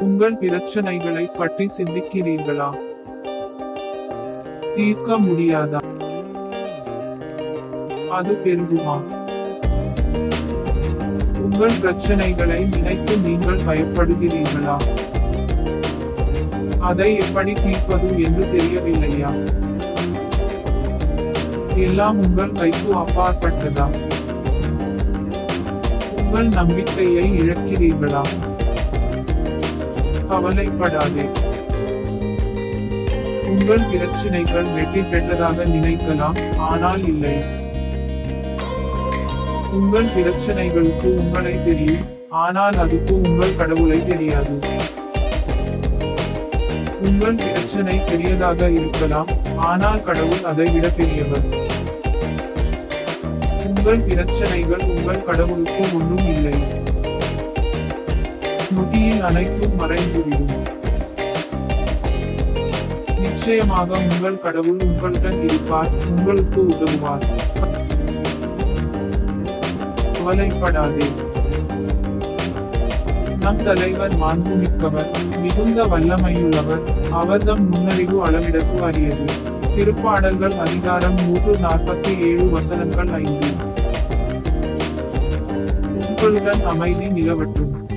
உங்கள் பிரச்சனைகளை பற்றி சிந்திக்கிறீர்களா? தீர்க்க முடியாதா? அது பெருகுமா? உங்கள் பிரச்சனைகளை நினைத்து நீங்கள் பயப்படுகிறீர்களா? அதை எப்படி தீர்ப்பது என்று தெரியவில்லையா? எல்லாம் உங்கள் கைக்கு அப்பாற்பட்டதா? உங்கள் நம்பிக்கையை இழக்கிறீர்களா? கவலைப்படாதே. உங்கள் பிரச்சனைகள் வெற்றி பெற்றதாக நினைக்கலாம் ஆனால் இல்லை. உங்கள் பிரச்சனைகளுக்கு உங்களை தெரியும் ஆனால் அதுக்கு உங்கள் கடவுளை தெரியாது. உங்கள் பிரச்சனை பெரியதாக இருக்கலாம் ஆனால் கடவுள் அதை விட பெரியவர். உங்கள் பிரச்சனைகள் உங்கள் கடவுளுக்கு ஒன்றும் இல்லை. அனைத்தும் மறைந்துவிடும். நிச்சயமாக உங்கள் கடவுள் உங்களுடன் இருப்பார் உங்களுக்கு உதவுவார். கவலைப்படாதே. நம் தலைவர் மாண்புமிக்கவர் மிகுந்த வல்லமையுள்ளவர். அவர்தம் நுண்ணறிவு அளவிடக்கு அறியது திருப்பாடல்கள் அதிகாரம் நூற்று நாற்பத்தி ஏழு வசனங்கள் ஐந்து. உங்களுடன் அமைதி நிலவட்டும்.